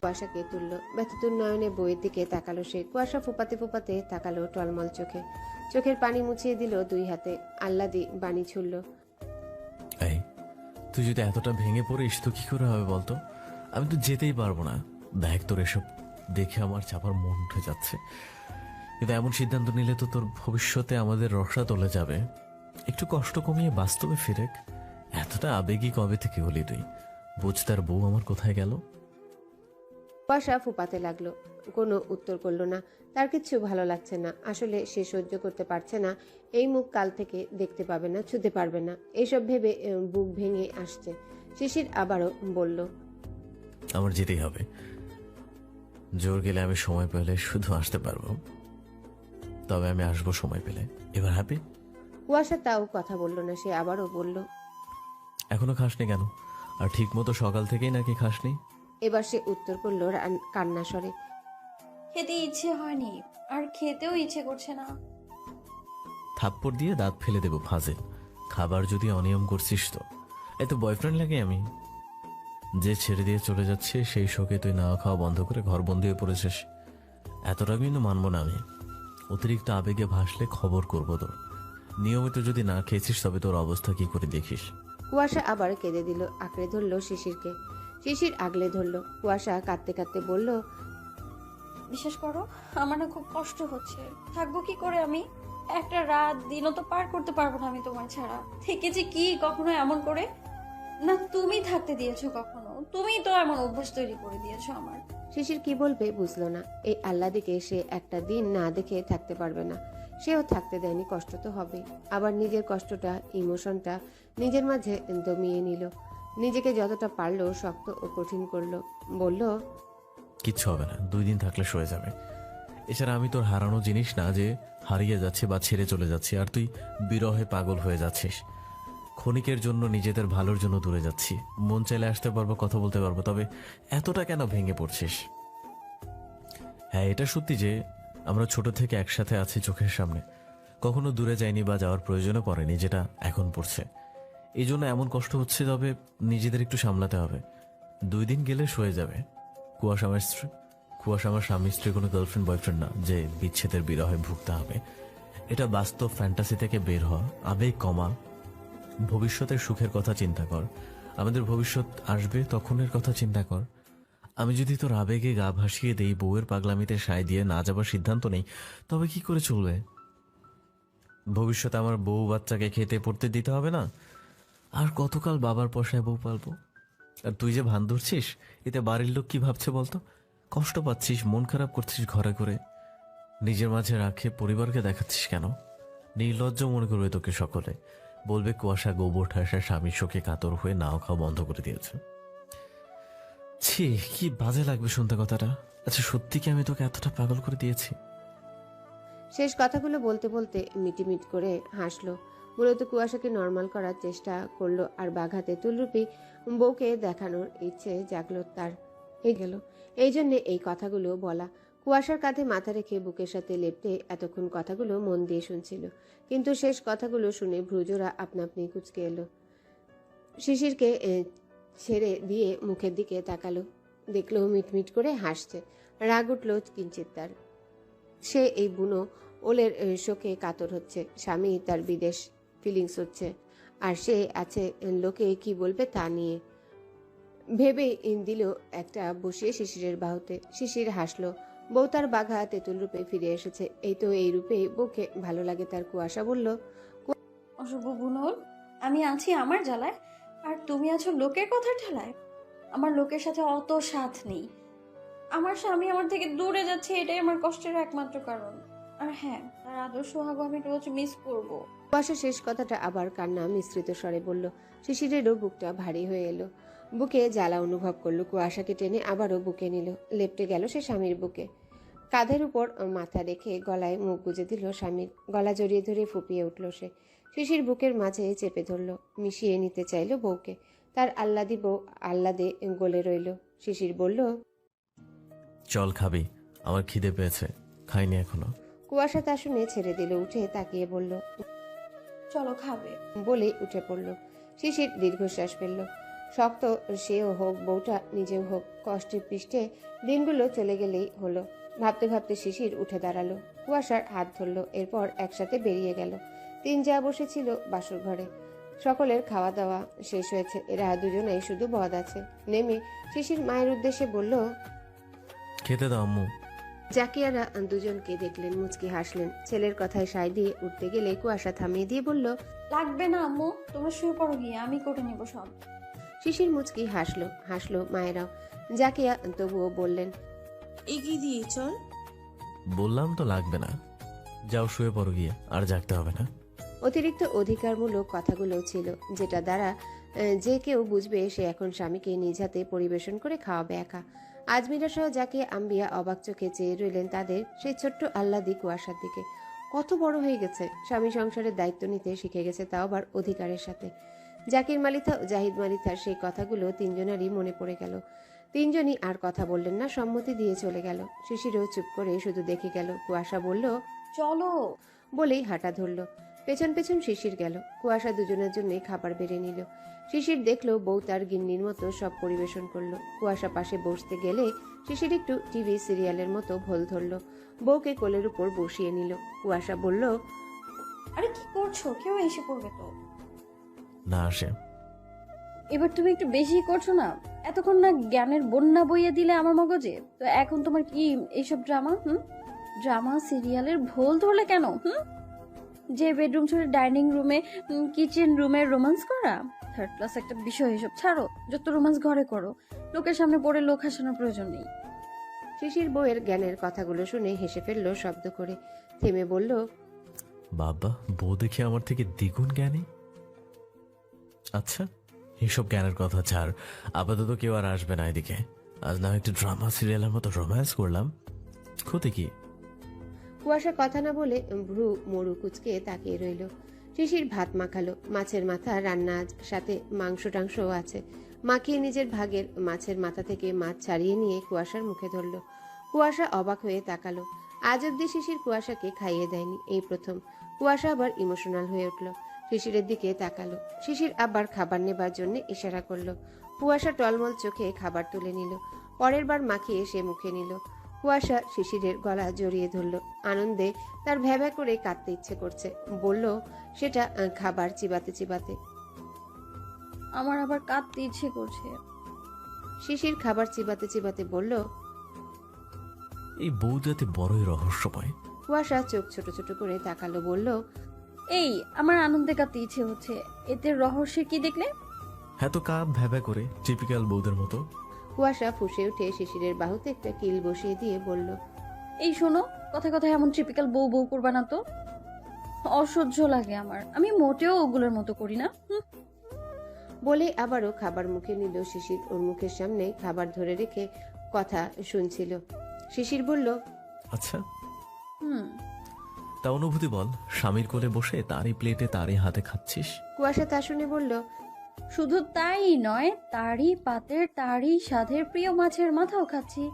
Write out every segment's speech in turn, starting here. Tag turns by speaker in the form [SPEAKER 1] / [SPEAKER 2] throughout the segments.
[SPEAKER 1] কুয়াশাকে তুলল? ব্যথিত নয়নে বইয়ের দিকে তাকালো সে। কুয়াশা ফোপাতে ফোপাতে তাকালো টলমল চোখে। চোখের পানি মুছিয়ে দিল দুই হাতে। আল্লাদি বাণী ছুড়ল।
[SPEAKER 2] এই, তুই যদি এতটা ভেঙে পড়িস তো কি করে হবে বলতো? আমি তো যেতেই পারব না। দেখ তোর এসব দেখে আমার চাপার মন উঠে যাচ্ছে। কিন্তু এমন সিদ্ধান্ত নিলে তো তোর ভবিষ্যতে আমাদের রসা তোলে যাবে। একটু কষ্ট কমিয়ে বাস্তবে ফিরেক। এতটা আবেগী কবে থেকে হলি তুই? বুঝ তার বউ আমার কোথায় গেল?
[SPEAKER 1] পাশা ফুপাতে লাগল। কোনো উত্তর করল না। তার কিচ্ছু ভালো লাগছে না। আসলে সে সহ্য করতে পারছে না। এই মুখ কাল থেকে দেখতে পাবে না ছুতে পারবে না। এইসব ভেবে বুক ভেঙে আসছে। শিশির আবারও বলল
[SPEAKER 2] আমার যেতেই হবে। জোর গেলে আমি সময় পেলে শুধু আসতে পারব। তবে আমি আসব সময় পেলে। এবার হ্যাপি
[SPEAKER 1] কুয়াশা তাও কথা বলল না সে আবারও বলল
[SPEAKER 2] এখনও খাসনি কেন? আর ঠিক মতো সকাল থেকেই নাকি খাসনি?
[SPEAKER 1] এবার সে উত্তর করল রান- কান্না স্বরে।
[SPEAKER 3] খেতে ইচ্ছে হয়নি আর খেতেও ইচ্ছে করছে না।
[SPEAKER 2] থাপ্পড় দিয়ে দাঁত ফেলে দেবো ফাজেল। খাবার যদি অনিয়ম করছিস তো। এত বয়ফ্রেন্ড লাগে আমি। যে ছেড়ে দিয়ে চলে যাচ্ছে সেই শোকে তুই না খাওয়া বন্ধ করে ঘর বন্দি হয়ে পড়েছিস। এতটা কিন্তু মানবো না আমি। অতিরিক্ত আবেগে ভাসলে খবর করব তোর। নিয়মিত যদি না খেয়েছিস তবে তোর অবস্থা কি করে দেখিস?
[SPEAKER 1] কুয়াশা আবার কেঁদে দিল আঁকড়ে ধরলো শিশিরকে। শিশির আগলে ধরলো কুয়াশা কাঁদতে কাঁদতে বলল
[SPEAKER 3] বিশ্বাস করো আমার না খুব কষ্ট হচ্ছে। থাকব কি করে আমি? একটা রাত দিনও তো পার করতে পারব না আমি তোমার ছাড়া। থেকেছি কি কখনো এমন করে? না তুমি থাকতে দিয়েছ কখনো। তুমি তো এমন অভ্যাস তৈরি করে দিয়েছ আমার।
[SPEAKER 1] শিশির কি বলবে বুঝলো না। এই আল্লাদিকে সে একটা দিন না দেখে থাকতে পারবে না। সেও থাকতে দেয়নি, কষ্ট তো হবে আবার নিজের কষ্টটা, ইমোশনটা নিজের মাঝে দমিয়ে নিল। নিজেকে যতটা পারল শক্ত ও কঠিন করল। বলল,
[SPEAKER 2] কিচ্ছু হবে না, দুই দিন থাকলে সয়ে যাবে। এছাড়া আমি তোর হারানো জিনিস না যে হারিয়ে যাচ্ছে বা ছেড়ে চলে যাচ্ছে, আর তুই বিরহে পাগল হয়ে যাচ্ছিস। ক্ষণিকের জন্য নিজেদের ভালোর জন্য দূরে যাচ্ছি। মন চাইলে আসতে পারব, কথা বলতে পারব, তবে এতটা কেন ভেঙে পড়ছিস? হ্যাঁ এটা সত্যি যে আমরা ছোট থেকে একসাথে আছি চোখের সামনে। কখনো দূরে যাইনি বা যাওয়ার প্রয়োজনও পড়েনি, যেটা এখন পড়ছে। এই জন্য এমন কষ্ট হচ্ছে, তবে নিজেদের একটু সামলাতে হবে। দুই দিন গেলে সয়ে যাবে। কুয়াশা আমার স্ত্রী, কুয়াশা আমার স্বামী স্ত্রী কোনো গার্লফ্রেন্ড বয়ফ্রেন্ড না, যে বিচ্ছেদের বিরহে ভুগতে হবে। এটা বাস্তব ফ্যান্টাসি থেকে বের হওয়া, আবেগ কমা। ভবিষ্যতের সুখের কথা চিন্তা কর। আমাদের ভবিষ্যৎ আসবে, তখনের কথা চিন্তা কর। আমি যদি তোর আবেগে গা ভাসিয়ে দেই, বউয়ের পাগলামিতে সায় দিয়ে না যাবার সিদ্ধান্ত নেই, তবে কি করে চলবে? ভবিষ্যতে আমার বউ বাচ্চাকে খেতে পড়তে দিতে হবে না? আর কতকাল বাবার পয়সায় বউ পালবো? আর তুই যে ভান ধরছিস, এতে বাড়ির লোক কি ভাবছে বলতো? কষ্ট পাচ্ছিস, মন খারাপ করছিস ঘরে করে নিজের মাঝে রাখে পরিবারকে দেখাচ্ছিস কেন? নির্লজ্জ মনে করবে তোকে সকলে। বলবে কুয়াশা, গোবর ঠাসা, স্বামী শোকে কাতর হয়ে নাও খাওয়া বন্ধ করে দিয়েছে। ছি, কি বাজে লাগবে শুনতে কথাটা। আচ্ছা সত্যি কি আমি তোকে এতটা পাগল করে দিয়েছি?
[SPEAKER 1] শেষ কথাগুলো বলতে বলতে মিটিমিট করে হাসলো। মূলত কুয়াশাকে নর্মাল করার চেষ্টা করল আর বাঘাতে তুলরূপী বউকে দেখানোর ইচ্ছে জাগলো তার। এই গেল। এই জন্যে এই কথাগুলো বলা। কুয়াশার কাঁধে মাথা রেখে বুকের সাথে লেপটে এতক্ষণ কথাগুলো মন দিয়ে শুনছিল। কিন্তু শেষ কথাগুলো শুনে ভ্রুজোরা আপনা আপনি কুচকে এলো। শিশিরকে ছেড়ে দিয়ে মুখের দিকে তাকালো। দেখল মিটমিট করে হাসছে। রাগ উঠল কিঞ্চিত তার। সে এই বুনো ওলের শোকে কাতর হচ্ছে। স্বামী তার বিদেশ ফিলিংস হচ্ছে। আর সে আছে লোকে কি বলবে তা নিয়ে। ভেবে দিল একটা বসিয়ে শিশিরের বাহুতে। শিশির হাসলো, বউ তার বাঘা তেঁতুল রূপে ফিরে এসেছে। এই তো এই রূপে বউকে ভালো লাগে তার কুয়াশা বলল।
[SPEAKER 3] অশুভ বুনল আমি আছি আমার জ্বালায়। আর তুমি আছো লোকের কথা ঠেলায়। আমার লোকের সাথে অত সাথ নেই। আমার স্বামী আমার থেকে দূরে যাচ্ছে, এটাই আমার কষ্টের একমাত্র কারণ। আর হ্যাঁ তার আদর্শ হাগো আমি রোজ মিস করব।
[SPEAKER 1] কুয়াশা শেষ কথাটা আবার কান্না মিশ্রিত স্বরে বলল, শিশিরেরও বুকটা ভারী হয়ে এলো। বুকে জ্বালা অনুভব করল, কুয়াশাকে টেনে আবারও বুকে নিল, লেপটে গেল সে স্বামীর বুকে। কাঁধের উপর মাথা রেখে গলায় মুখ গুজে দিল স্বামীর, গলা জড়িয়ে ধরে ফুপিয়ে উঠল সে। শিশির বুকের মাঝে চেপে ধরল মিশিয়ে নিতে চাইল বউকে। তার আল্লাদি বউ আল্লাদে গলে রইল। শিশির বলল
[SPEAKER 2] চল খাবি আমার খিদে পেয়েছে খাইনি এখনও।
[SPEAKER 1] কুয়াশা তা শুনে ছেড়ে দিল উঠে তাকিয়ে বলল
[SPEAKER 3] চলো খাবে।
[SPEAKER 1] বলে উঠে পড়ল। শিশির দীর্ঘশ্বাস ফেলল। শক্ত সেও হোক বউটা নিজেও হোক কষ্টের পৃষ্ঠে দিনগুলো চলে গেলেই হলো। ভাবতে ভাবতে শিশির উঠে দাঁড়াল। কুয়াশার হাত ধরলো এরপর একসাথে বেরিয়ে গেল। তিন যা বসেছিল বাসর ঘরে। সকলের খাওয়া দাওয়া শেষ হয়েছে। এরা দুজনেই শুধু বদ আছে। নেমে শিশির মায়ের উদ্দেশ্যে বলল
[SPEAKER 2] খেতে দাও আম্মু।
[SPEAKER 1] জাকিয়ারা দুজনকে দেখলেন মুচকি হাসলেন। ছেলের কথায় সায় দিয়ে উঠতে গেলে কুয়াশা থামিয়ে দিয়ে বলল
[SPEAKER 3] লাগবে না আম্মু। তোমরা শুয়ে পড়ো গিয়ে আমি করে নেব সব।
[SPEAKER 1] শিশির মুচকি হাসলো হাসলো মায়েরাও। জাকিয়া তবুও বললেন
[SPEAKER 4] এগিয়ে দিয়ে চল।
[SPEAKER 2] বললাম তো লাগবে না। যাও শুয়ে পড়ো গিয়ে আর জাগতে হবে না।
[SPEAKER 1] অতিরিক্ত অধিকারমূলক কথাগুলো ছিল যেটা দ্বারা যে কেউ বুঝবে সে এখন স্বামীকে নিজ হাতে পরিবেশন করে খাওয়াবে একা। আজমিরা সহ যাকে আম্বিয়া অবাক চোখে চেয়ে রইলেন তাদের সেই ছোট্ট আল্লাদি কুয়াশার দিকে। কত বড় হয়ে গেছে স্বামী সংসারের দায়িত্ব নিতে শিখে গেছে তাও আবার অধিকারের সাথে। জাকির মালিথা ও জাহিদ মালিথার সেই কথাগুলো তিনজনারই মনে পড়ে গেল। তিনজনই আর কথা বললেন না সম্মতি দিয়ে চলে গেল। শিশিরও চুপ করে শুধু দেখে গেল কুয়াশা বলল
[SPEAKER 3] চলো।
[SPEAKER 1] বলেই হাঁটা ধরল। পেছন পেছন শিশির গেল। কুয়াশা দুজনের জন্য খাবার বেড়ে নিল। শিশির দেখল বউ তার গিন্নির মতো সব পরিবেশন করল। কুয়াশা পাশে বসতে গেলে শিশির একটু টিভি সিরিয়ালের মতো ভোল ধরলো। বউকে কোলের উপর বসিয়ে নিল। কুয়াশা বলল
[SPEAKER 3] আরে কি করছ? কেউ এসে পড়বে তো?
[SPEAKER 2] না আসে।
[SPEAKER 3] এবার তুমি একটু বেশি করছ না? এতক্ষণ না জ্ঞানের বন্যা বইয়ে দিলে আমার মগজে? তো এখন তোমার কি এইসব ড্রামা হুম? ড্রামা সিরিয়ালের ভোল ধরলে কেন হুম? যে বেডরুম ছেড়ে ডাইনিং রুমে কিচেন রুমে রোমান্স করা? থার্ড ক্লাস একটা বিষয় এসব ছাড়ো যত রোমান্স ঘরে করো। লোকের সামনে পড়ে লোক হাসানোর প্রয়োজন নেই।
[SPEAKER 1] শিশির বউয়ের জ্ঞানের কথাগুলো শুনে হেসে ফেলল শব্দ করে। থেমে বলল
[SPEAKER 2] বাবা বউ দেখে আমার থেকে দ্বিগুণ জ্ঞানী? আচ্ছা এসব জ্ঞানের কথা ছাড়। আপাতত কেউ আর আসবে না এদিকে। আজ না হয় একটু ড্রামা সিরিয়ালের মতো রোম্যান্স করলাম। ক্ষতি কি?
[SPEAKER 1] কুয়াশা কথা না বলে ভ্রু মরু কুচকে তাকিয়ে রইল। শিশির ভাত মাখালো। মাছের মাথা, রান্না সাথে মাংস টাংসও আছে। মাখিয়ে নিজের ভাগের মাছের মাথা থেকে মাছ ছাড়িয়ে নিয়ে কুয়াশার মুখে ধরল। কুয়াশা অবাক হয়ে তাকালো। আজ অব্দি শিশির কুয়াশাকে খাইয়ে দেয়নি, এই প্রথম। কুয়াশা আবার ইমোশনাল হয়ে উঠল। শিশিরের দিকে তাকালো। শিশির আবার খাবার নেবার জন্য ইশারা করল। কুয়াশা টলমল চোখে খাবার তুলে নিল। পরের বার মাখিয়ে সে মুখে নিল। কুয়াশা শিশিরের গলা জড়িয়ে ধরল। আনন্দে তার ভ্যাভ্যা করে কাঁদতে ইচ্ছে করছে। বলল সেটা খাবার চিবাতে চিবাতে।
[SPEAKER 3] আমার আবার কাঁদতে ইচ্ছে করছে।
[SPEAKER 1] শিশির খাবার চিবাতে চিবাতে বলল
[SPEAKER 2] এই বউ যাতে বড়ই রহস্যময়।
[SPEAKER 1] কুয়াশা চোখ ছোট ছোট করে তাকালো বলল
[SPEAKER 3] এই আমার আনন্দে কাঁদতে ইচ্ছে হচ্ছে। এতে রহস্যের কি দেখলে?
[SPEAKER 2] হ্যাঁ তো কাঁধ ভ্যাবা করে টিপিক্যাল বউদের মতো।
[SPEAKER 1] কুয়াশা ফুসে উঠে শিশিরের বাহুতে একটা কিল বসিয়ে দিয়ে বলল
[SPEAKER 3] এই শোনো কথা কথা এমন ট্রিপিক্যাল বউ বউ করবা না তো। অসহ্য লাগে আমার। আমি মোটেও ওগুলোর মতো করি না হুম,
[SPEAKER 1] বলে আবারও খাবার মুখে নিল শিশির। ওর মুখের সামনে খাবার ধরে রেখে কথা শুনছিল। শিশির বলল
[SPEAKER 2] আচ্ছা।
[SPEAKER 3] হুম।
[SPEAKER 2] তা অনুভূতি বল স্বামীর কোলে বসে তারই প্লেটে তারই হাতে খাচ্ছিস?
[SPEAKER 1] কুয়াশা তা শুনে বলল
[SPEAKER 3] শুধু তাই নয় তারই পাতের তারই স্বাদের প্রিয় মাছের মাথাও খাচ্ছি।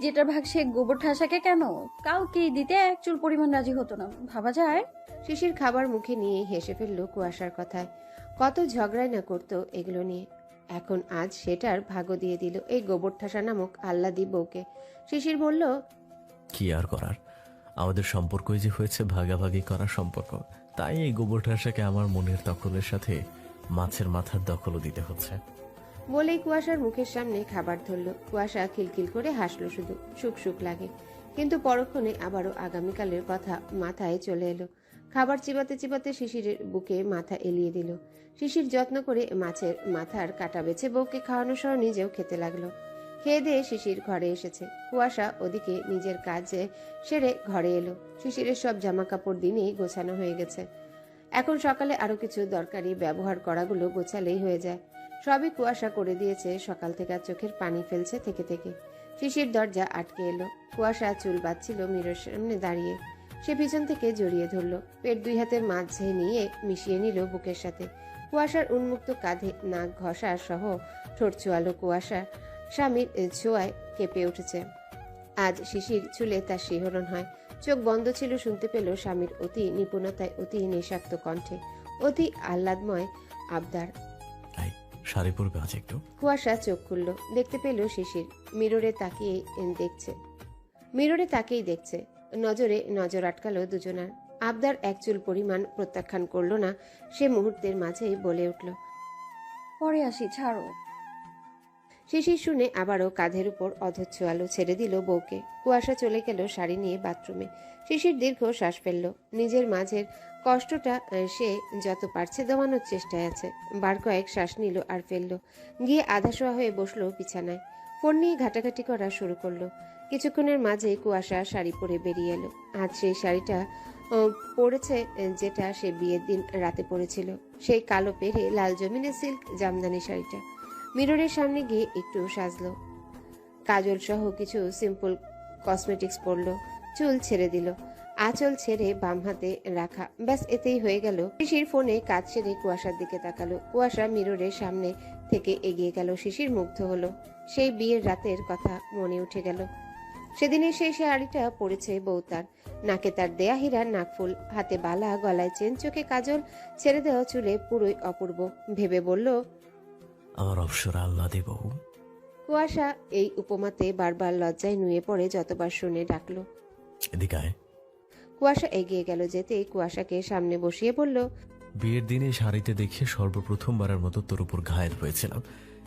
[SPEAKER 3] যেটা ভাগ সে গোবর ঠাসাকে কেন? কাউকেই দিতে এক চুল পরিমাণ রাজি হতো না। ভাবা যায়?
[SPEAKER 1] শিশির খাবার মুখে নিয়ে হেসে ফেলল কুয়াশার কথায়। কত ঝগড়াই না করতো এগুলো নিয়ে। এখন আজ সেটার ভাগও দিয়ে দিল এই গোবর ঠাসা নামক আল্লাদি বউকে। শিশির বলল
[SPEAKER 2] কি আর করার? আমাদের সম্পর্কই যে হয়েছে ভাগাভাগি করার সম্পর্ক তাই এই গোবর ঠাসাকে আমার মনের দখলের সাথে মাছের মাথার দখলও দিতে হচ্ছে।
[SPEAKER 1] বলেই কুয়াশার মুখের সামনে খাবার ধরল। কুয়াশা খিলখিল করে হাসলো শুধু সুখ সুখ লাগে। কিন্তু পরক্ষণে আবারও আগামীকালের কথা মাথায় চলে এলো। খাবার চিবাতে চিবাতে শিশিরের বুকে মাথা এলিয়ে দিল। শিশির যত্ন করে মাছের মাথার কাটা বেছে বউকে খাওয়ানো সহ নিজেও খেতে লাগল। খেয়ে দিয়ে শিশির ঘরে এসেছে। কুয়াশা ওদিকে নিজের কাজে সেরে ঘরে এলো। শিশিরের সব জামা কাপড় দিনেই গোছানো হয়ে গেছে। এখন সকালে আরও কিছু দরকারি ব্যবহার করাগুলো গোছালেই হয়ে যায়। সবই কুয়াশা করে দিয়েছে, সকাল থেকে আর চোখের পানি ফেলছে থেকে থেকে। শিশির দরজা আটকে এলো। কুয়াশা চুল বাঁধছিল মিরর সামনে দাঁড়িয়ে। সে পিছন থেকে জড়িয়ে ধরলো। পেট দুই হাতের মাঝে নিয়ে মিশিয়ে নিল বুকের সাথে। কুয়াশার উন্মুক্ত কাঁধে নাক ঘষা সহ ঠোঁট চোয়ালো কুয়াশা স্বামীর ছোঁয়ায় কেঁপে উঠেছে। আজ শিশির চুলে তার শিহরণ হয়। চোখ বন্ধ ছিল শুনতে পেল স্বামীর অতি নিপুণতায় অতি নেশাক্ত কণ্ঠে। অতি আহ্লাদময় আবদার।
[SPEAKER 2] শাড়ি পরবে আজ একটু?
[SPEAKER 1] কুয়াশা চোখ খুলল। দেখতে পেল শিশির। মিররে তাকিয়ে দেখছে। মিররে তাকিয়েই দেখছে। নজরে নজর আটকালো দুজনার। আবদার এক চুল পরিমাণ প্রত্যাখ্যান করল না সে মুহূর্তের মাঝেই বলে উঠল
[SPEAKER 3] পরে আসি ছাড়ো।
[SPEAKER 1] শিশির শুনে আবারও কাঁধের উপর অধৈর্য আলো ছেড়ে দিল বউকে। কুয়াশা চলে গেল শাড়ি নিয়ে বাথরুমে। শিশির দীর্ঘ শ্বাস ফেলল। নিজের মাঝের কষ্টটা সে যত পারছে দমানোর চেষ্টায় আছে। বার কয়েক শ্বাস নিল আর ফেলল। গিয়ে আধাশোয়া হয়ে বসল বিছানায়। ফোন নিয়ে ঘাটাঘাটি করা শুরু করল। কিছুক্ষণের মাঝে কুয়াশা শাড়ি পরে বেরিয়ে এলো। আজ সেই শাড়িটা পরেছে, যেটা সে বিয়ের দিন রাতে পরেছিল। সেই কালো পেরে লাল জমিনে সিল্ক জামদানি শাড়িটা। মিররের সামনে গিয়ে একটু সাজলো। কাজল সহ কিছু সিম্পল কসমেটিক্স পরলো, চুল ছেড়ে দিল, আঁচল ছেড়ে বাম হাতে রাখা। ব্যাস, এতেই হয়ে গেল। শিশির ফোনে কাজ সেরে কুয়াশার দিকে তাকালো। কুয়াশা মিররের সামনে থেকে এগিয়ে গেল। শিশির মুগ্ধ হলো। সেই বিয়ের রাতের কথা মনে উঠে গেল। সেদিনের সেই শাড়িটা পরেছে বউ তার। নাকে তার দেয়া নাকফুল হাতে বালা, গলায় চেন, চোখে কাজল, ছেড়ে দেওয়া চুলে পুরোই অপূর্ব। ভেবে বলল
[SPEAKER 2] আমার অবসর আল্লাহ দেব।
[SPEAKER 1] কুয়াশা এই উপমাতে বারবার লজ্জায় নুয়ে পড়ে যতবার শুনে ডাকলো।
[SPEAKER 2] এদিকে আয়।
[SPEAKER 1] কুয়াশা এগিয়ে গেল যেতেই কুয়াশাকে সামনে বসিয়ে বলল
[SPEAKER 2] বিয়ের দিনে শাড়িতে দেখে সর্বপ্রথমবারের মতো তোর উপর ঘায়েল হয়েছিলাম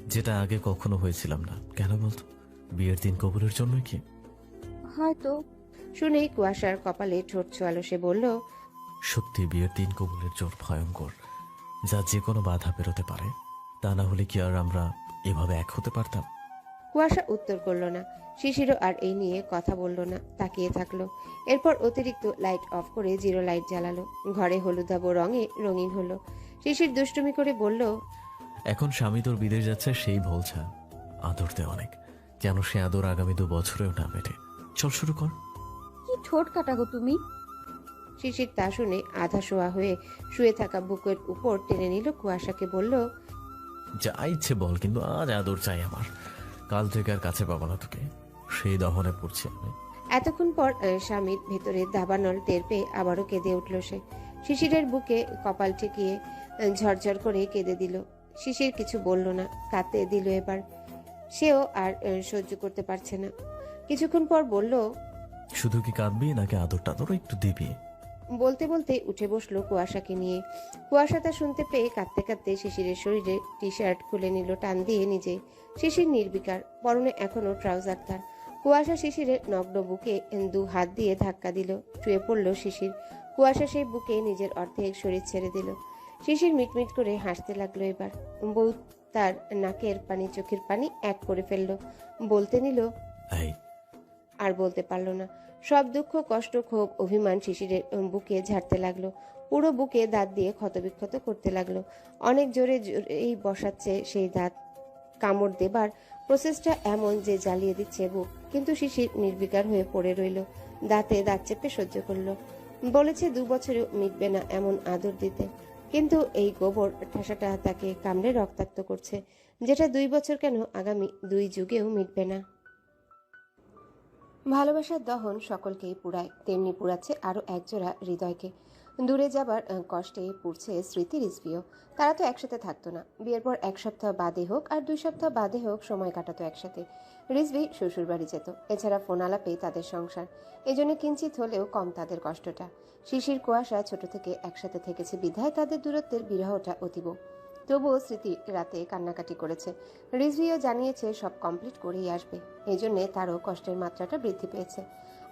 [SPEAKER 2] যেটা আগে কখনো হয়েছিলাম না। কেন বলতো? বিয়ের দিন কবুলের জন্য কি?
[SPEAKER 3] হয়তো।
[SPEAKER 1] শুনেই কুয়াশার কপালে ঠোঁট ছোয়ালো সে বলল
[SPEAKER 2] সত্যি বিয়ের দিন কবুলের জোর ভয়ঙ্কর যা যে কোনো বাধা পেরোতে পারে। তা না হলে কি আর আমরা এভাবে এক হতে পারতাম?
[SPEAKER 1] কুয়াশা উত্তর করল না। শিশিরও আর এই নিয়ে কথা বলল না তাকিয়ে থাকল। এরপর অতিরিক্ত লাইট অফ করে জিরো লাইট জ্বালালো। ঘরে হলুদাবো রঙে রঙিন হলো। শিশির দুষ্টুমি করে বলল
[SPEAKER 2] এখন স্বামী তোর বিদেশ যাচ্ছে সেই বলছা আদর দে অনেক। যেন সে আদর আগামী দু বছরেও না মেটে? চল শুরু কর।
[SPEAKER 3] কি ঠোঁট কাটাগো তুমি?
[SPEAKER 1] শিশির তা শুনে আধা শোয়া হয়ে শুয়ে থাকা বুকের উপর টেনে নিল কুয়াশাকে বলল
[SPEAKER 2] যা ইচ্ছে বল কিন্তু আজ আদর চাই আমার। কাল থেকে আর কাছে পাবো না তোকে। সেই দহনে পড়ছি আমি।
[SPEAKER 1] এতক্ষণ পর স্বামীর ভেতরে দাবানল টের পেয়ে আবারও কেঁদে উঠল সে। শিশিরের বুকে কপাল ঠেকিয়ে ঝরঝর করে কেঁদে দিল। শিশির কিছু বলল না কাঁদতে দিল এবার। সেও আর সহ্য করতে পারছে না। কিছুক্ষণ পর বলল
[SPEAKER 2] শুধু কি কাঁদবি নাকি আদর টাদরও একটু দিবি?
[SPEAKER 1] বলতে বলতে উঠে বসল কুয়াশাকে নিয়ে। কুয়াশা তা শুনতে পেয়ে কাঁদতে কাঁদতে শিশিরের শরীরে টি শার্ট খুলে নিল টান দিয়ে নিজে। শিশির নির্বিকার পরনে এখনও ট্রাউজার তার। কুয়াশা শিশিরের নগ্ন বুকে দু হাত দিয়ে ধাক্কা দিল শুয়ে পড়ল শিশির। কুয়াশা সেই বুকে নিজের অর্ধেক শরীর ছেড়ে দিল। শিশির মিটমিট করে হাসতে লাগল এবার। বউ তার নাকের পানি চোখের পানি এক করে ফেলল। বলতে নিল আর বলতে পারল না। সব দুঃখ, কষ্ট, ক্ষোভ, অভিমান শিশিরের বুকে ঝাড়তে লাগল। পুরো বুকে দাঁত দিয়ে ক্ষতবিক্ষত করতে লাগল। অনেক জোরে এই বসাচ্ছে সেই দাঁত। কামড় দেবার প্রসেসটা এমন যে জ্বালিয়ে দিচ্ছে বুক, কিন্তু শিশির নির্বিকার হয়ে পড়ে রইল। দাঁতে দাঁত চেপে সহ্য করল। বলেছে, দু বছরেও মিটবে না এমন আদর দিতে। কিন্তু এই গোবর ঠাসাটা তাকে কামড়ে রক্তাক্ত করছে, যেটা দুই বছর কেন আগামী দুই যুগেও মিটবে না। ভালোবাসার দহন সকলকেই পুরায়, তেমনি পুরাচ্ছে আরও একজোড়া হৃদয়কে। দূরে যাবার কষ্টে পুড়ছে স্মৃতি রিসভিও তারা তো একসাথে থাকতো না। বিয়ের পর এক সপ্তাহ বাদে হোক আর দুই সপ্তাহ বাদে হোক সময় কাটাতো একসাথে। রিসভি শ্বশুর বাড়ি যেত। এছাড়া ফোন আলাপে তাদের সংসার। এজন্য কিঞ্চিত হলেও কম তাদের কষ্টটা। শিশির কুয়াশা ছোট থেকে একসাথে থেকেছে বিধায় তাদের দূরত্বের বিরহটা অতীব। তবুও স্মৃতি রাতে কান্নাকাটি করেছে। রিজভিও জানিয়েছে, সব কমপ্লিট করেই আসবে। এই জন্যে তারও কষ্টের মাত্রাটা বৃদ্ধি পেয়েছে।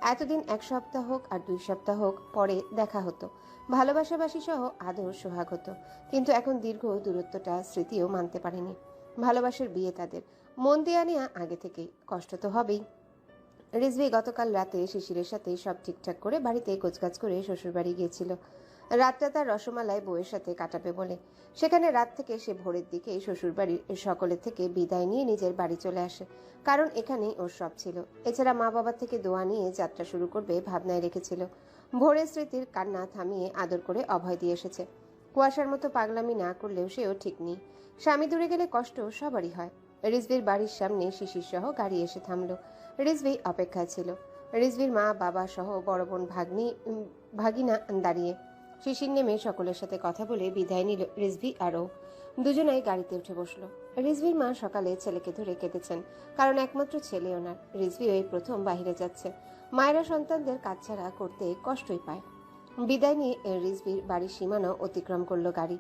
[SPEAKER 1] এতদিন এক সপ্তাহ হোক আর দুই সপ্তাহ হোক পরে দেখা হতো। ভালোবাসাবাসী সহ আদর সোহাগ হতো। কিন্তু এখন দীর্ঘ দূরত্বটা স্মৃতিও মানতে পারেনি। ভালোবাসার বিয়ে তাদের। মন দেয়া নেয়া আগে থেকেই কষ্ট তো হবেই। রিজভি গতকাল রাতে শিশিরের সাথে সব ঠিকঠাক করে বাড়িতে গোছগাছ করে শ্বশুরবাড়ি গিয়েছিল। রাতটা তার রসমালাই বউয়ের সাথে কাটাবে বলে। সেখানে রাত থেকে সে ভোরের দিকে শ্বশুরবাড়ির সকলের থেকে বিদায় নিয়ে নিজের বাড়ি চলে আসে, কারণ এখানেই ওর সব ছিল। এছাড়া মা বাবা থেকে দোয়া নিয়ে যাত্রা শুরু করবে ভাবনায় রেখেছিল। ভোরের স্মৃতির কান্না থামিয়ে আদর করে অভয় দিয়ে এসেছে। কুয়াশার মতো পাগলামি না করলেও সেও ঠিক নেই। স্বামী দূরে গেলে কষ্ট সবারই হয়। রিজভির বাড়ির সামনে শিশির সহ গাড়ি এসে থামলো। রিজভি অপেক্ষায় ছিল। রিজভির মা, বাবা সহ বড় বোন ভাগ্নি ভাগিনা দাঁড়িয়ে শিশির নেমে সকলের সাথে কথা বলে বিদায় নিল রিজভি আরও। দুজনেই গাড়িতে উঠে বসল। রিজভির মা সকালে ছেলেকে ধরে কেঁদেছেন, কারণ একমাত্র ছেলে ওনার। রিজভি ওই প্রথম বাইরে যাচ্ছে। মায়েরা সন্তানদের কাজ ছাড়া করতে কষ্টই পায়। বিদায় নিয়ে রিজভির বাড়ির সীমানা অতিক্রম করল গাড়ি।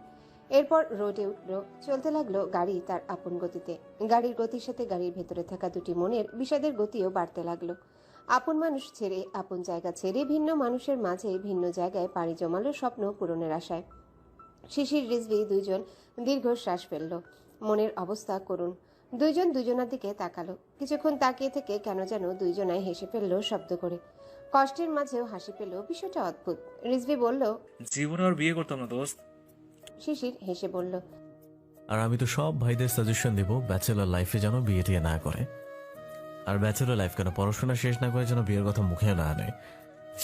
[SPEAKER 1] এরপর রোডে উঠল, চলতে লাগল গাড়ি তার আপন গতিতে। গাড়ির গতির সাথে গাড়ির ভেতরে থাকা দুটি মনের বিষাদের গতিও বাড়তে লাগল। আপন মানুষ ছেড়ে আপন জায়গা ছেড়ে ভিন্ন মানুষের মাঝে ভিন্ন জায়গায় পাড়ি জমালো স্বপ্ন পূরণের আশায়। শিশির রিজভি দুইজন দীর্ঘশ্বাস ফেলল। মনের অবস্থা করুন দুইজন দুজনার দিকে তাকালো। কিছুক্ষণ তাকিয়ে থেকে কেন যেন দুইজনায় হেসে ফেলল শব্দ করে। কষ্টের মাঝেও হাসি পেল বিষয়টা অদ্ভুত। রিজভি বলল
[SPEAKER 5] জীবনে আর বিয়ে করতাম না দোস্ত।
[SPEAKER 1] শিশির হেসে বলল
[SPEAKER 2] আর আমি তো সব ভাইদের সাজেশন দেবো ব্যাচেলার লাইফে যেন বিয়ে টিয়ে না করে। আর ব্যাচেলার লাইফ কেন পড়াশোনা শেষ না করে যেন বিয়ের কথা মুখে না আনে?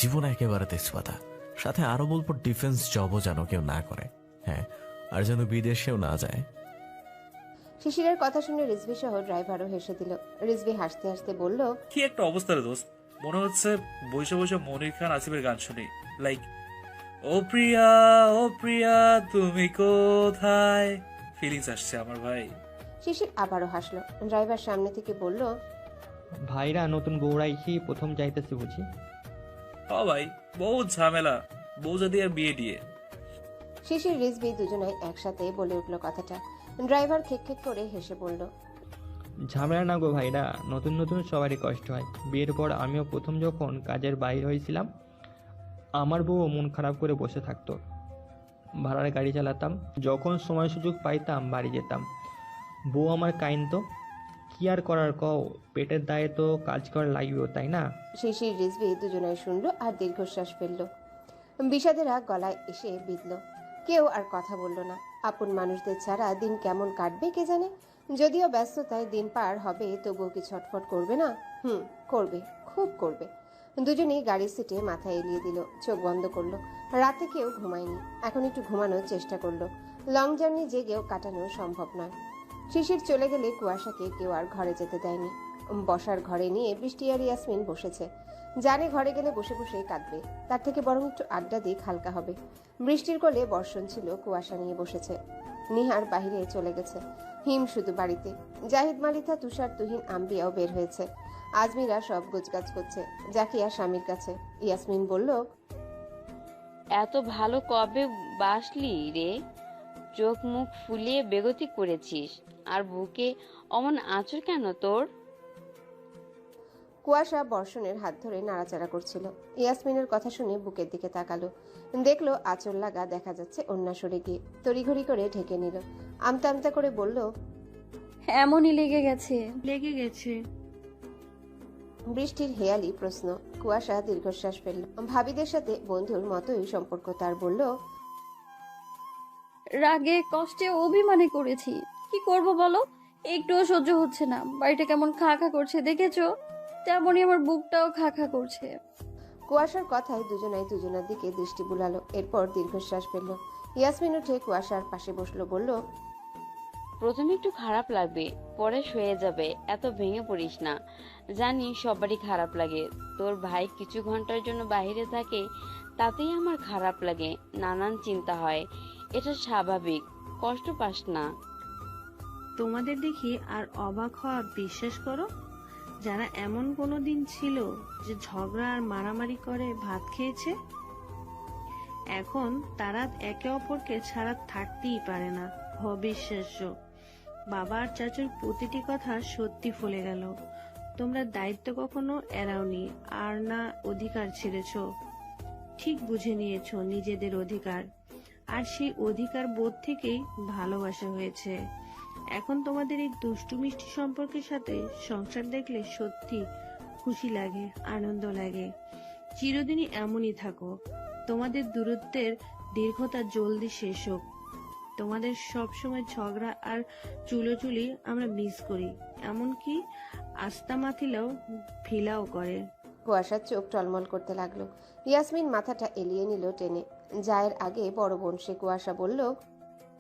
[SPEAKER 2] জীবন একেবারে তেজপাতা। সাথে আরও বলব ডিফেন্স জবও যেন কেউ না করে। হ্যাঁ আর যেন বিদেশেও না যায়।
[SPEAKER 1] শিশিরের কথা শুনে রিজভি সহ ড্রাইভারও হেসে দিল। রিজভি হাসতে হাসতে বলল
[SPEAKER 5] কি একটা অবস্থা রে দোস্ত। মনে হচ্ছে বৈশা বৈশা মনির খান আসিফের গান শুনি। লাইক ও প্রিয়া ও প্রিয়া তুমি কোথায়? ফিলিংস আসছে আমার ভাই।
[SPEAKER 1] শিশির আবারও হাসলো। ড্রাইভার সামনে থেকে বলল
[SPEAKER 6] ভাইরা নতুন বউরাইছি প্রথম যাইতেছে বুঝি?
[SPEAKER 5] ও ভাই বহুত ঝামেলা। বউ যদি আর বিয়ে দিয়ে।
[SPEAKER 1] শিশির রিজভি দুজনাই একসাথে বলে উঠল কথাটা। ড্রাইভার খেক খেক করে হেসে বলল
[SPEAKER 6] ঝামেলা না গো ভাইরা নতুন নতুন সবারই কষ্ট হয়। বিয়ের পর আমিও প্রথম যখন কাজের বাইরে হয়েছিলাম আমার বউ মন খারাপ করে বসে থাকতো। ভাড়ার গাড়ি চালাতাম যখন সময় সুযোগ পাইতাম বাড়ি যেতাম। বউ আমার কাইন তো কি আর করার কও? পেটের দায়ে তো কাজ করা লাগবেও, তাই না?
[SPEAKER 1] শিশির রিজভি দুজনাই শুনল আর দীর্ঘশ্বাস ফেলল। বিষাদেরা গলায় এসে বিঁধল। কেউ আর কথা বলল না। আপন মানুষদের ছাড়া দিন কেমন কাটবে কে জানে? যদিও ব্যস্ততায় দিন পার হবে, তবুও কি ছটফট করবে না? হুম, করবে, খুব করবে। দুজনেই গাড়ির সিটে মাথা এলিয়ে দিল, চোখ বন্ধ করল। রাতে কেউ ঘুমায়নি, এখন একটু ঘুমানোর চেষ্টা করল। লং জার্নি জেগেও কাটানো সম্ভব নয়। শিশির চলে গেলে কুয়াশাকে কেউ আর ঘরে যেতে দেয়নি। বসার ঘরে নিয়ে বৃষ্টি আর ইয়াসমিন বসেছে। জানে ঘরে গেলে বসে বসে কাঁদবে। তার থেকে বরং একটু আড্ডা দিক হালকা হবে। বৃষ্টির কোলে বর্ষণ ছিল কুয়াশা নিয়ে বসেছে। নিহার বাহিরে চলে গেছে। হিম শুধু বাড়িতে। জাহিদ, মালিথা, তুষার, তুহিন, আম্বিয়াও বের হয়েছে। আজমিরা সব গোছগাছ করছে। জাকিয়া স্বামীর কাছে। ইয়াসমিন বলল,
[SPEAKER 7] এত ভালো কবে বাসলি রে? চোখ মুখ ফুলিয়ে বেগতি করেছিস। আর বুকে অমন আঁচড় কেন তোর?
[SPEAKER 1] কুয়াশা বর্ষণের হাত ধরে নাড়াচাড়া করছিল। ইয়াসমিনের কথা শুনে বুকের দিকে তাকালো। দেখল আঁচল লাগা দেখা যাচ্ছে অন্যা সরে গিয়ে। তড়িঘড়ি করে ঢেকে নিল। আমতা আমতা করে বলল
[SPEAKER 3] এমনই লেগে গেছে।
[SPEAKER 4] লেগে গেছে।
[SPEAKER 1] বৃষ্টির হেয়ালি প্রশ্ন। কুয়াশা দীর্ঘশ্বাস ফেলল। ভাবিদের সাথে বন্ধুর মতোই সম্পর্ক তার বলল
[SPEAKER 3] রাগে কষ্টে অভিমানে করেছি। কি করব বলো? একটুও সহ্য হচ্ছে না। বাড়িটা কেমন খা খা করছে দেখেছ? তেমনই আমার বুকটাও খা খা করছে।
[SPEAKER 1] কুয়াশার কথায় দুজনাই দুজনার দিকে দৃষ্টি বুলালো। এরপর দীর্ঘশ্বাস ফেলল। ইয়াসমিন উঠে কুয়াশার পাশে বসল বলল
[SPEAKER 7] প্রথমে একটু খারাপ লাগবে পরে সয়ে যাবে। এত ভেঙে পড়িস না। জানি সবারই খারাপ লাগে। তোর ভাই কিছু ঘণ্টার জন্য বাইরে থাকে তাতেই আমার খারাপ লাগে। নানান চিন্তা হয়। এটা স্বাভাবিক। কষ্ট পাস না।
[SPEAKER 4] তোমাদের দেখি আর অবাক হওয়া বিশ্বাস করো? যারা এমন কোনো দিন ছিল যে ঝগড়া আর মারামারি করে ভাত খেয়েছে, এখন তারা একে অপরকে ছাড়া থাকতেই পারে না। অবিশ্বাস্য বাবা আর চাচুর প্রতিটি কথা সত্যি ফলে গেল। তোমরা দায়িত্ব কখনো এড়াওনি আর না অধিকার ছেড়েছ। ঠিক বুঝে নিয়েছো নিজেদের অধিকার। আর সেই অধিকার বোধ থেকেই ভালোবাসা হয়েছে। এখন তোমাদের এই দুষ্টু মিষ্টি সম্পর্কের সাথে সংসার দেখলে সত্যি খুশি লাগে, আনন্দ লাগে। চিরদিনই এমনই থাকো। তোমাদের দূরত্বের দীর্ঘতা জলদি শেষ হোক। তোমাদের সব সময় ঝগড়া আর চুলোচুলি আমরা মিস করি। এমনকি আস্তা মাতিলেও ফিলাও করে।
[SPEAKER 1] কুয়াশার চোখ টলমল করতে লাগল। ইয়াসমিন মাথাটা এলিয়ে নিল টেনে। জায়ের আগে বড় বোন সে কুয়াশা বলল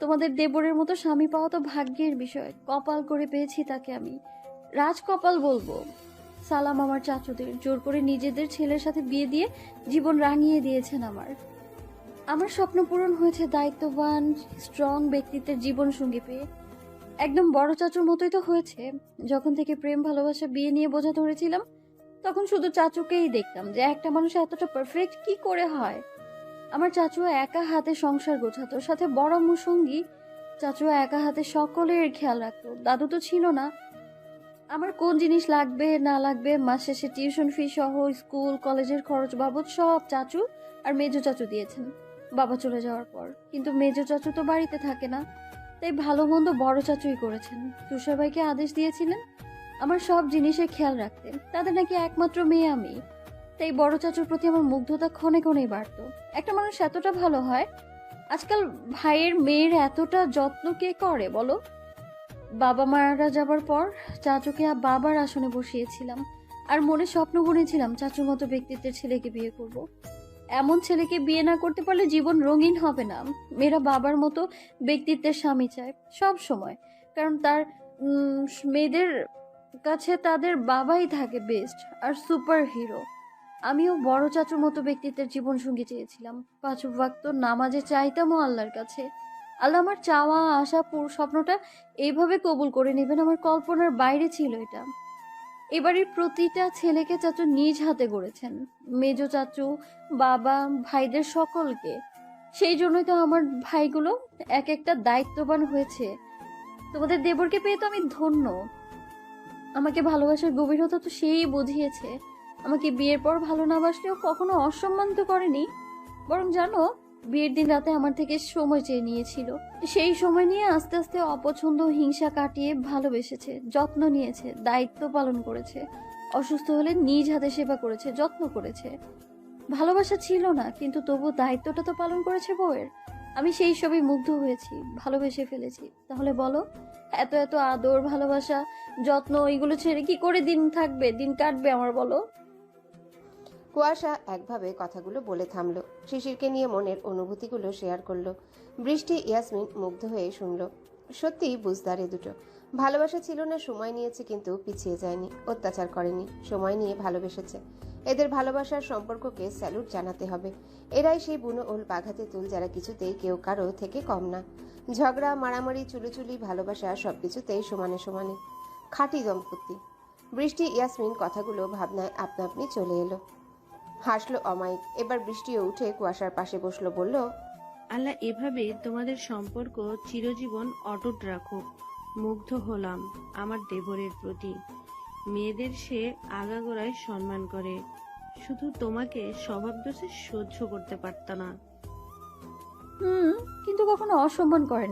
[SPEAKER 3] তোমাদের দেবরের মতো স্বামী পাওয়া তো ভাগ্যের বিষয়। কপাল করে পেয়েছি তাকে আমি। রাজ কপাল বলব। সালাম আমার চাচুদের। জোর করে নিজেদের ছেলের সাথে বিয়ে দিয়ে জীবন রাঙিয়ে দিয়েছেন আমার। আমার স্বপ্ন পূরণ হয়েছে দায়িত্ববান স্ট্রং ব্যক্তিত্বের জীবন সঙ্গী পেয়ে। একদম বড় চাচুর মতোই তো হয়েছে। যখন থেকে প্রেম, ভালোবাসা, বিয়ে নিয়ে বোঝা ধরেছিলাম, তখন শুধু চাচুকেই দেখতাম যে একটা মানুষ এতটা পারফেক্ট কি করে হয়। আমার চাচু একা হাতে সংসার গোছাতো, সাথে বড় মুসঙ্গী চাচু একা হাতে সকলের খেয়াল রাখতো। দাদু তো ছিল না। আমার কোন জিনিস লাগবে, না লাগবে, মাস শেষে টিউশন ফি সহ, স্কুল, কলেজের খরচ বাবদ সব চাচু আর মেজো চাচু দিয়েছেন বাবা চলে যাওয়ার পর। কিন্তু মেজো চাচু তো বাড়িতে থাকে না, তাই ভালো মন্দ বড় চাচুই করেছেন। তুষার ভাইকে আদেশ দিয়েছিলেন আমার সব জিনিসের খেয়াল রাখতেন তাদের নাকি একমাত্র মেয়ে আমি। তাই বড় চাচুর প্রতি আমার মুগ্ধতা ক্ষণে ক্ষণেই বাড়তো। একটা মানুষ এতটা ভালো হয়? আজকাল ভাইয়ের মেয়ের এতটা যত্ন কে করে, বলো? বাবা মারা যাবার পর চাচুকে বাবার আসনে বসিয়েছিলাম আর মনে স্বপ্ন বুনেছিলাম চাচুর মতো ব্যক্তিত্বের ছেলেকে বিয়ে করব। এমন ছেলেকে বিয়ে না করতে পারলে জীবন রঙিন হবে না। মেয়েরা বাবার মতো ব্যক্তিত্বের স্বামী চায় সব সময়। কারণ তার মেয়েদের কাছে তাদের বাবাই থাকে বেস্ট আর সুপার হিরো আমিও বড় চাচুর মতো ব্যক্তিত্বের জীবন সঙ্গী চেয়েছিলাম। পাঁচ ওয়াক্ত নামাজে চাইতামও আল্লাহর কাছে। আল্লাহ আমার চাওয়া, আশা, পুরো স্বপ্নটা এইভাবে কবুল করে নেবেন, আমার কল্পনার বাইরে ছিল এটা। এবারের প্রতিটা ছেলেকে চাচু নিজ হাতে গড়েছেন। মেজ চাচু, বাবা, ভাইদের সকলকে। সেই জন্যই তো আমার ভাইগুলো এক একটা দায়িত্ববান হয়েছে। তোমাদের দেবরকে পেয়ে তো আমি ধন্য। আমাকে ভালোবাসার গভীরতা তো সেই বুঝিয়েছে। আমাকে বিয়ের পর ভালো না বাসলেও কখনো অসম্মান তো করেনি। বরং জানো, বিয়ের দিন রাতে আমার থেকে সময় চেয়ে নিয়েছিল। সেই সময় নিয়ে আস্তে আস্তে অপছন্দ হিংসা কাটিয়ে ভালোবেসেছে, যত্ন নিয়েছে, দায়িত্ব পালন করেছে, অসুস্থ হলে নিজ হাতে সেবা করেছে, যত্ন করেছে। ভালোবাসা ছিল না, কিন্তু তবু দায়িত্বটা তো পালন করেছে বউয়ের। আমি সেই সবই মুগ্ধ হয়েছি, ভালোবেসে ফেলেছি। তাহলে বলো, এত এত আদর, ভালোবাসা, যত্ন, এগুলো ছেড়ে কি করে দিন থাকবে, দিন কাটবে আমার বলো?
[SPEAKER 1] কুয়াশা একভাবে কথাগুলো বলে থামল। শিশিরকে নিয়ে মনের অনুভূতিগুলো শেয়ার করল। বৃষ্টি, ইয়াসমিন মুগ্ধ হয়ে শুনলো, সত্যি বুঝদারে দুটো। ভালোবাসা ছিল না, সময় নিয়েছে কিন্তু পিছিয়ে যায়নি, অত্যাচার করেনি, সময় নিয়ে ভালোবেসেছে। এদের ভালোবাসার সম্পর্ককে স্যালুট জানাতে হবে। এরাই সেই বুনো ওল বাঘাতে তুল যারা কিছুতেই কেউ কারও থেকে কম না। ঝগড়া, মারামারি, চুলোচুলি, ভালোবাসা সবকিছুতেই সমানে সমানে। খাঁটি দম্পতি। বৃষ্টি, ইয়াসমিন কথাগুলো ভাবনায় আপনা আপনি চলে এলো। হাসলো অমায়িক। এবার বৃষ্টিও উঠে কুয়াশার পাশে বসল বলল
[SPEAKER 4] আল্লাহ এভাবে তোমাদের সম্পর্ক চিরজীবন অটুট রাখুক। মুগ্ধ হলাম আমার দেবরের প্রতি। মেয়েদের সে আগাগোড়ায় সম্মান করে। শুধু তোমাকে স্বভাব দোষে সহ্য করতে পারত না।
[SPEAKER 3] হুম কিন্তু কখনো অসম্মান করেনি।